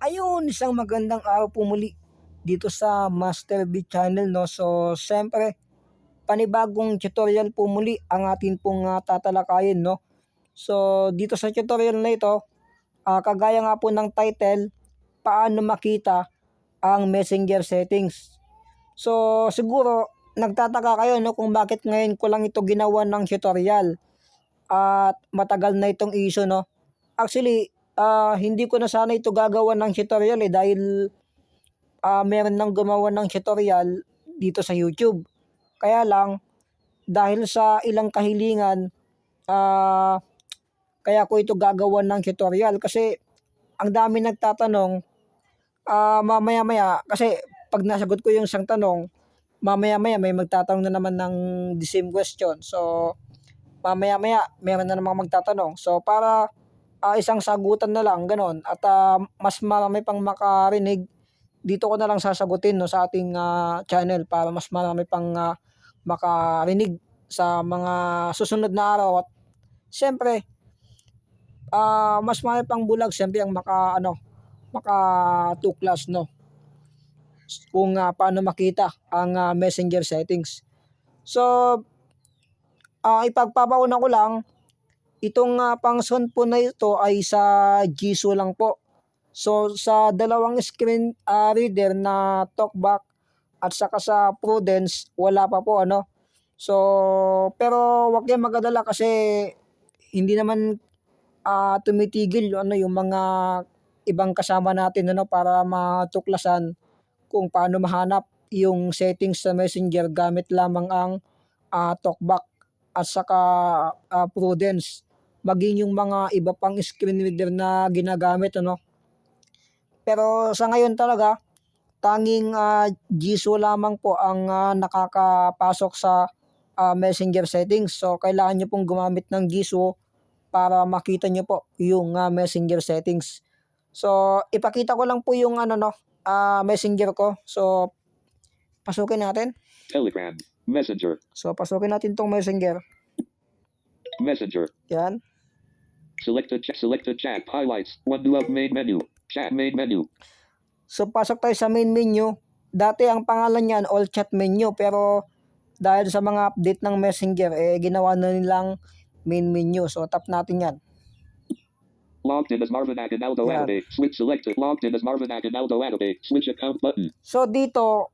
Ayun, isang magandang araw po muli dito sa Master B Channel no. So, siyempre panibagong tutorial po muli ang atin pong ah, tatalakayin no. So, dito sa tutorial na ito, ah, kagaya nga po ng title, paano makita ang messenger settings. So, siguro nagtataka kayo no kung bakit ngayon ko lang ito ginawa ng tutorial at matagal na itong issue no. Actually, ah, hindi ko na sana ito gagawa ng tutorial eh dahil ah, meron nang gumawa ng tutorial dito sa YouTube. Kaya lang, dahil sa ilang kahilingan, ah, kaya ko ito gagawa ng tutorial kasi ang dami nagtatanong, ah, mamaya-maya, kasi pag nasagot ko yung isang tanong, mamaya-maya may magtatanong na naman ng the same question. So, mamaya-maya meron na namang magtatanong. So, para ah, isang sagutan na lang, ganon. At ah, mas marami pang makarinig, dito ko na lang sasagutin no, sa ating ah, channel para mas marami pang ah, makarinig sa mga susunod na araw. At siyempre, ah, mas marami pang bulag, siyempre ang maka, ano, makatuklas, no? Kung ah, paano makita ang ah, messenger settings. So, ah ipagpapauna ko lang, itong uh, function po na ito ay sa Jisoo lang po. So sa dalawang screen ah, reader na talkback at saka sa Prudence wala pa po ano. So pero wag kayong magadala kasi hindi naman ah, tumitigil ano yung mga ibang kasama natin ano para matuklasan kung paano mahanap yung settings sa Messenger gamit lamang ang ah, talkback at saka ah, Prudence maging yung mga iba pang screen reader na ginagamit ano. Pero sa ngayon talaga tanging Jisoo lamang po ang ah, nakakapasok sa ah, Messenger settings. So kailangan niyo pong gumamit ng Jisoo para makita niyo po yung ah, Messenger settings. So ipakita ko lang po yung ano no, ah, Messenger ko. So pasukin natin. Telegram. Messenger. So pasukin natin tong Messenger. Messenger. Yan. Selected chat. Selected chat. Highlights. One new up main menu. Chat main menu. So pasok tayo sa main menu. Dati ang pangalan niyan all chat menu pero dahil sa mga update ng Messenger eh ginawa na nilang main menu. So tap natin 'yan. Logged in as Marvin Aguinaldo Yeah. Adobe. Switch selected. Logged in as Marvin Aguinaldo Adobe. Switch account button. So dito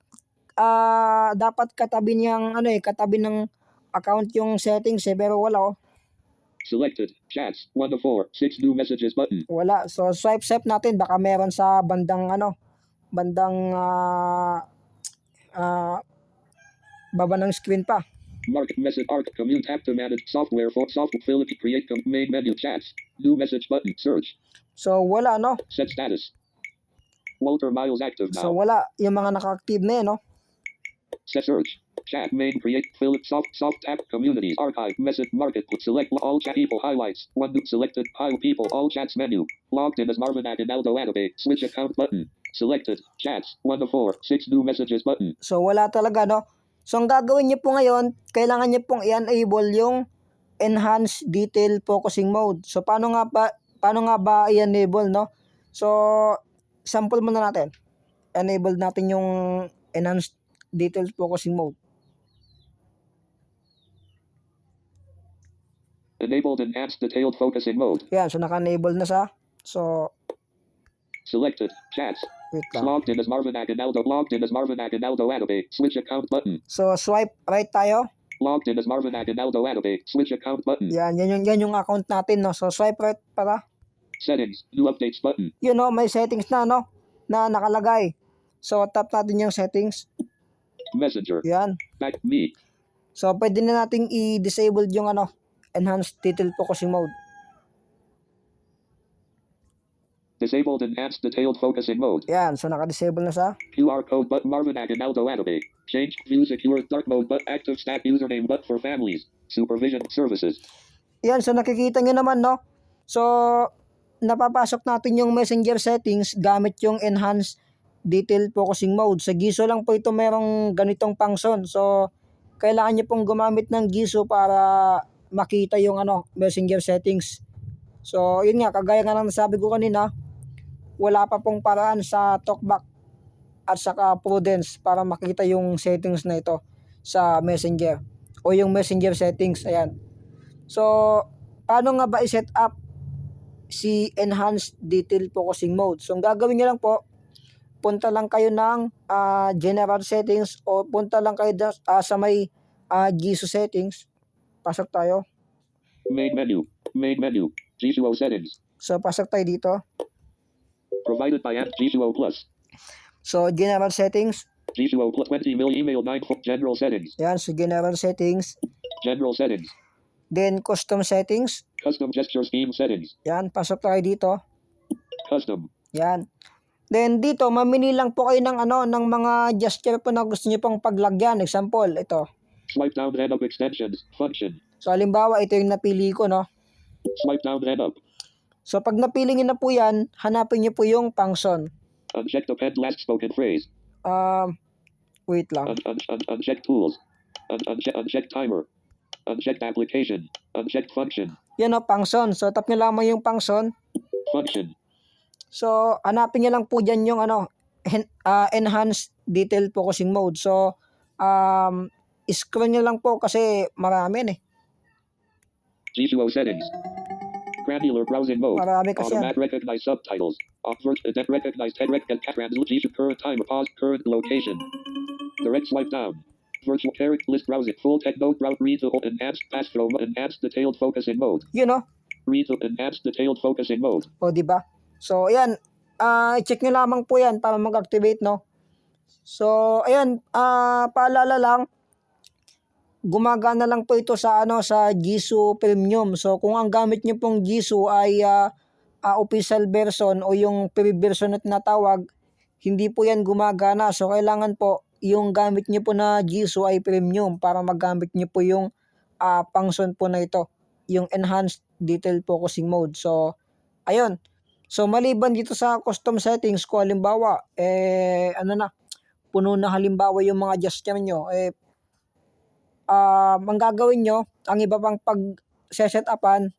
ah dapat katabi niyang ano eh katabi ng account yung settings eh pero wala oh. Selected. Chats. 1 to 4. 6 new messages button. Wala. So swipe swipe natin baka meron sa bandang ano bandang ah ah, baba ng screen pa. Mark message arc commute tap to manage software for software fill create main menu chats. New message button. Search. So wala no. Set status. Walter Miles active So now. wala yung mga naka-active na eh, no. Set search. Chat main create fill soft soft tap communities archive message market select all chat people highlights one new selected pile people all chats menu logged in as Marvin Aguinaldo Adobe switch account button selected chats 1 to 4 6 new messages button So wala talaga no. So ang gagawin niyo po ngayon, kailangan niyo pong i-enable yung enhanced detail focusing mode. So paano nga ba paano nga ba i-enable no? So sample muna natin. Enable natin yung enhanced detail focusing mode. Enabled enhanced detailed focusing mode Yan, so naka-enable na sa. So selected chats wait lang. logged in as Marvin Aguinaldo logged in as Marvin Aguinaldo Adobe switch account button So swipe right tayo. logged in as Marvin Aguinaldo Adobe switch account button Yan, yan yung, yan yung account natin no. So swipe right para settings new updates button you know, may settings na no na nakalagay. So tap natin yung settings. messenger Yan. back me So, pwede na nating i-disable yung ano, enhanced detail focusing mode. disabled enhanced detailed focusing mode Yan, so naka-disable na sa. QR code but Marvin Aguinaldo Adobe. Change view secure dark mode but active stack username but for families. Supervision services. Yan, so nakikita nyo naman, no? So, napapasok natin yung messenger settings gamit yung enhanced detail focusing mode. Sa Giso lang po ito merong ganitong function. So, kailangan nyo pong gumamit ng Giso para makita yung ano, messenger settings. So, yun nga, kagaya nga ng nasabi ko kanina, wala pa pong paraan sa talkback at saka prudence para makita yung settings na ito sa messenger o yung messenger settings. Ayan. So paano nga ba i-set up si enhanced detail focusing mode? So ang gagawin nyo lang po punta lang kayo ng ah, general settings o punta lang kayo ah, sa may ah, GISO settings pasok tayo Main menu. Main menu. G2O settings. so pasok tayo dito Provided by app G2O Plus. so general settings G2O Plus 20 mil email 9 fo- general settings. yan so general settings General settings. then custom settings Custom gesture scheme settings. yan pasok tayo dito Custom. Yan. Then dito, mamili lang po kayo ng ano, ng mga gesture po na gusto niyo pong paglagyan. Example, ito. Swipe down then up extensions. Function. So halimbawa, ito yung napili ko, no? Swipe down then up. So pag napili niyo na po yan, hanapin niyo po yung function. Uncheck append last spoken phrase. Um, wait lang. Un- un- un- uncheck tools. Un- uncheck, uncheck timer. Unchecked application. Unchecked function. Yan o, function. So tap niyo lamang yung function. Function. So hanapin niyo lang po dyan yung ano, en- ah, enhanced detail focusing mode. So, um, scroll niyo lang po kasi marami yan eh. G2O settings. Granular browsing mode. Marami kasi yan. Automatic recognize subtitles. Obvert and recognize head rec and cat G current time pause current location. Direct swipe down. Virtual character list browsing full tech note route read to enhanced pass flow enhanced detailed focusing mode. Yun o. Read to enhanced detailed focusing mode. O, di ba? So, ayan. Ah, check nyo lamang po yan para mag-activate, no? So, ayan. Ah, paalala lang. Gumagana lang po ito sa ano sa Jisoo Premium. So, kung ang gamit nyo pong Jisoo ay ah, ah, official version o yung free version na tinatawag, hindi po yan gumagana. So, kailangan po yung gamit nyo po na Jisoo ay premium para magamit nyo po yung ah, function po na ito. Yung enhanced detail focusing mode. So, ayun. So maliban dito sa custom settings ko halimbawa eh ano na puno na halimbawa yung mga gesture nyo eh ah ang gagawin nyo ang iba pang pag set upan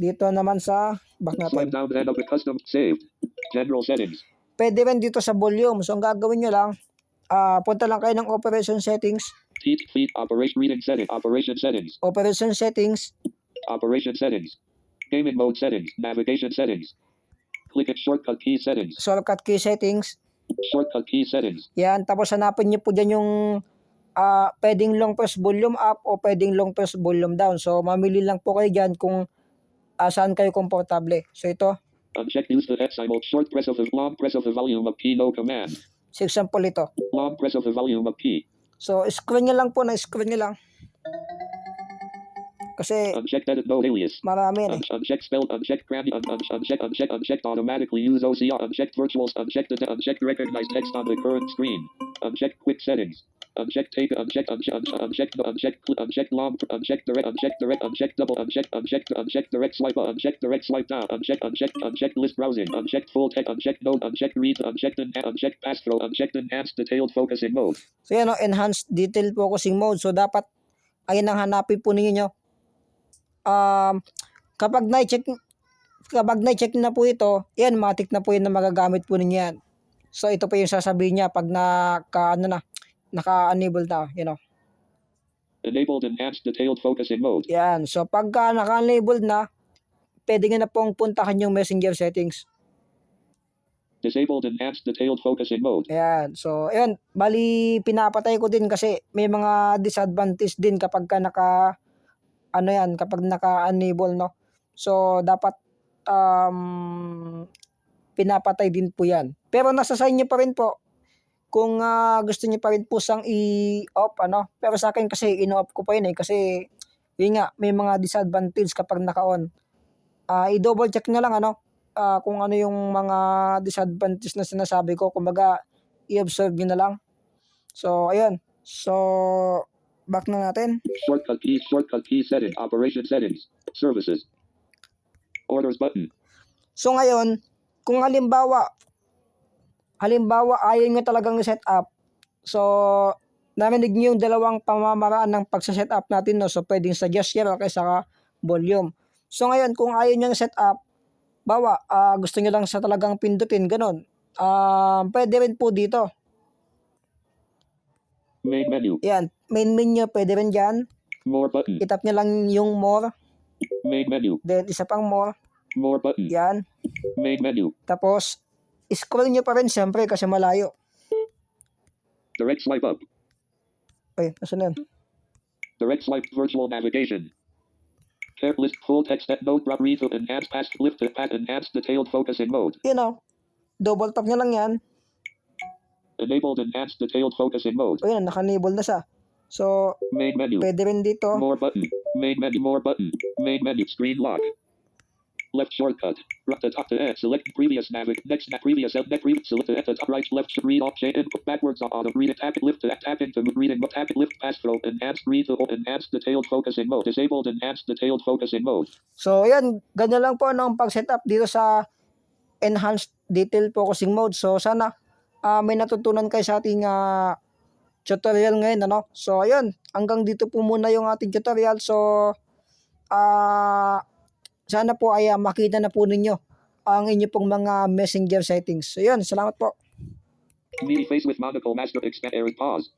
dito naman sa back Swipe natin down custom saved. General settings. pwede rin dito sa volume so ang gagawin nyo lang ah punta lang kayo ng operation settings Heat feed operation reading setting. Operation settings. operation settings Operation settings. Gaming mode settings. Navigation settings. Click at shortcut key settings. shortcut key settings Shortcut key settings. Yan, tapos hanapin niyo po dyan yung ah pwedeng long press volume up o pwedeng long press volume down. So, mamili lang po kayo dyan kung ah, saan kayo komportable. So, ito, Uncheck use the head symbol. Short press of the long press of the volume of key. No command. sa example ito. Long press of the volume of key. So, scroll nyo lang po na scroll nyo lang. Kasi Uncheck edit no alias. marami yan eh. Un- uncheck spell. Uncheck granny. Un- un- uncheck uncheck uncheck automatically use OCR. Uncheck virtuals. Uncheck the uncheck recognize text on the current screen. Uncheck quick settings. Uncheck take. Uncheck uncheck uncheck uncheck uncheck long. Uncheck direct. Uncheck direct. Uncheck double. Uncheck uncheck uncheck direct swipe. Uncheck direct swipe down. Uncheck uncheck uncheck list browsing. Uncheck full text. Uncheck node. Uncheck read. Uncheck enha- uncheck pass throw. Uncheck enhanced detailed focusing mode. So, yan o, enhanced detail focusing mode. So, dapat, ayun ang hanapin po ninyo. Um, kapag na-check, kapag na-check na po ito, yan, matik na po yun na magagamit po ninyo yan. So, ito po yung sasabihin niya pag naka, ano na, naka-enable na, you know. Enabled enhanced detailed focusing mode. Yan. So, pagka naka-enable na, pwede nga na pong puntahan yung messenger settings. Disabled enhanced detailed focusing mode. Ayan. So, ayan. Bali, pinapatay ko din kasi may mga disadvantage din kapag ka naka, ano yan, kapag naka-enable, no? So, dapat, um, pinapatay din po yan. Pero nasa sa inyo pa rin po kung ah, gusto niyo pa rin po sang i-off, ano? Pero sa akin kasi, in-off ko pa yun eh. Kasi, yun nga, may mga disadvantage kapag naka-on. Ah, i-double check na lang, ano? ah, kung ano yung mga disadvantage na sinasabi ko. Kumbaga, i-observe nyo na lang. So, ayun. So, back na natin. Shortcut key, shortcut key setting, operation settings, services. Orders button. So, ngayon, kung halimbawa, halimbawa, ayaw nyo talagang set up. So, narinig nyo yung dalawang pamamaraan ng pagsa-set up natin, no? So, pwedeng sa gesture o kaya saka volume. So, ngayon, kung ayaw nyo set up, bawa, ah, gusto nyo lang sa talagang pindutin, ganun. Ah, pwede rin po dito. Main menu. Yan, main menu, pwede rin dyan. More button. Itap nyo lang yung more, Main menu. then isa pang more. More button. Yan. Main menu. Tapos, scroll nyo pa rin siyempre kasi malayo. Direct swipe up. Ay, nasa na yun? Direct swipe virtual navigation. Care list full text at note drop read to enhance past lift to path enhance detailed focusing mode. Yun o. Double tap nyo lang yan. Enabled enhanced detailed focusing mode. O yun, naka-enable na siya. So, Main menu. pwede rin dito. More button. Main menu. More button. Main menu. Screen lock. Left shortcut. Right to top to end. Select previous navig. Next na previous L. Next read. Select at the top right. Left read off. Chain input backwards on auto. Read it. Tap it. Lift to tap into reading. Tap it. Lift pass throw. Enhanced read to enhanced detailed focusing mode. Disabled enhanced detailed focusing mode. So, yan. Ganyan lang po no, ang pag-setup dito sa enhanced detail focusing mode. So, sana ah, may natutunan kayo sa ating ah, tutorial ngayon. Ano? So, ayun. Hanggang dito po muna yung ating tutorial. So, ah, sana po ay ah, makita na po ninyo ang inyo pong mga messenger settings. So, yun. Salamat po. Me face with monocle master expand Eric pause.